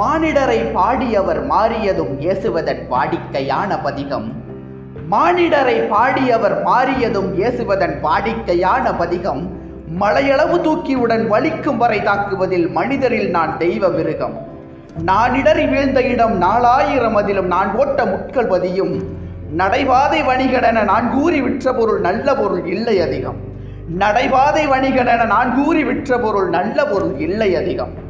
மானிடரை பாடியவர் மாறியதும் ஏசுவதன் வாடிக்கையான பதிகம். மானிடரை பாடியவர் மாறியதும் ஏசுவதன் வாடிக்கையான பதிகம். மலையளவு தூக்கியுடன் வலிக்கும் வரை தாக்குவதில் மனிதரில் நான் தெய்வ மிருகம் நானிடறி வீழ்ந்த இடம் நாலாயிரம் அதிலும் நான் ஓட்ட முட்கள் பதியும். நடைபாதை வணிகடென நான் கூறி விற்ற பொருள் நல்ல பொருள் இல்லை அதிகம். நடைபாதை வணிகடென நான் கூறி விற்ற பொருள் நல்ல பொருள் இல்லை அதிகம்.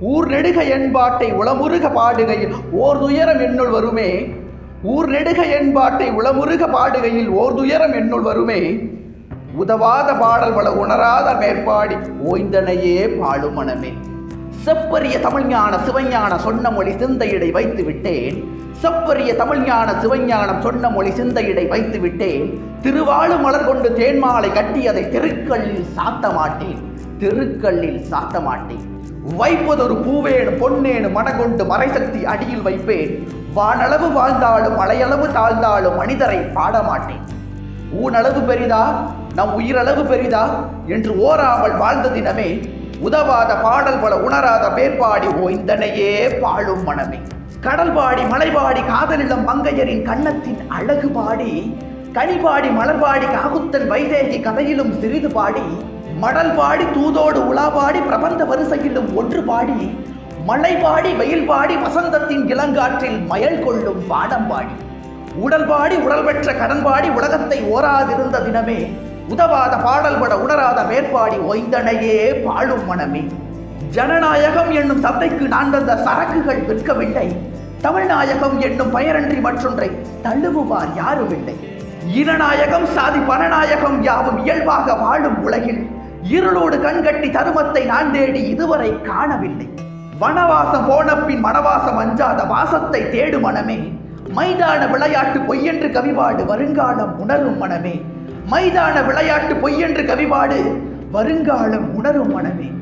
ஊர் நெடுக என்பாட்டை உளமுருக பாடுகையில் ஓர் துயரம் என்னுள் வருமே. ஊர் நெடுக என்பாட்டை உளமுருக பாடுகையில் ஓர் துயரம் என்னுள் வருமே. உதவாத பாடல் வள உணராத மேற்பாடி ஓய்ந்தனையே பாழும் மனமே. செப்பரிய தமிழ்ஞான சிவஞான சொன்ன மொழி சிந்தையிடை வைத்து விட்டேன். செப்பரிய தமிழ்ஞான சிவஞானம் சொன்ன மொழி சிந்தையிடை வைத்து விட்டேன். திருவாழு மலர் கொண்டு தேன்மாலை கட்டி அதை தெருக்கல்லில் சாத்த மாட்டேன் தெருக்கல்லில் சாத்த மாட்டேன் வைப்பதொரு பூவேணு பொன்னேன் மனகொண்டு மறைசக்தி அடியில் வைப்பேன். வானளவு வாழ்ந்தாலும் மலையளவு தாழ்ந்தாலும் மனிதரை பாடமாட்டேன். ஊனளவு பெரிதா? நம் உயிரளவு பெரிதா? என்று ஓராமல் வாழ்ந்த தினமே உதவாத பாடல் பல உணராத பேர்பாடி ஓய்ந்தனையே பாழும் மனமே. கடல் பாடி மலைபாடி காதலிடம் மங்கையரின் கன்னத்தின் அழகு பாடி கனிபாடி மலர்பாடி காகுத்தன் வைதேகி கதையிலும் சிறிது பாடி மடல் பாடி தூதோடு உலாபாடி பிரபந்த வரிசையிலும் ஒன்று பாடி மழை பாடி வெயில் பாடி வசந்தத்தின் இளங்காற்றில் மயல் கொள்ளும் பாடம் பாடி. உடல் பாடி உடல் பெற்ற கடன் பாடி உலகத்தை ஓராதிருந்த தினமே உதவாத பாடல் பட உணராத மேற்பாடி ஓய்ந்தனையே பாழும் மனமே. ஜனநாயகம் என்னும் சந்தைக்கு நான் தந்த சரக்குகள் விற்கவில்லை தமிழ்நாயகம் என்னும் பெயரன்றி மற்றொன்றை தள்ளுவுவார் யாரும் இல்லை இனநாயகம் சாதி பணநாயகம் யாவும் இயல்பாக வாழும் உலகில் இருளோடு கண்கட்டி தருமத்தை நான் தேடி இதுவரை காணவில்லை. வனவாசம் போன பின் மனவாசம் அஞ்சாத வாசத்தை தேடு மனமே. மைதான விளையாட்டு பொய்யென்று கவிபாடு வருங்காலம் உணரும் மனமே. மைதான விளையாட்டு பொய்யென்று கவிபாடு வருங்காலம் உணரும் மனமே.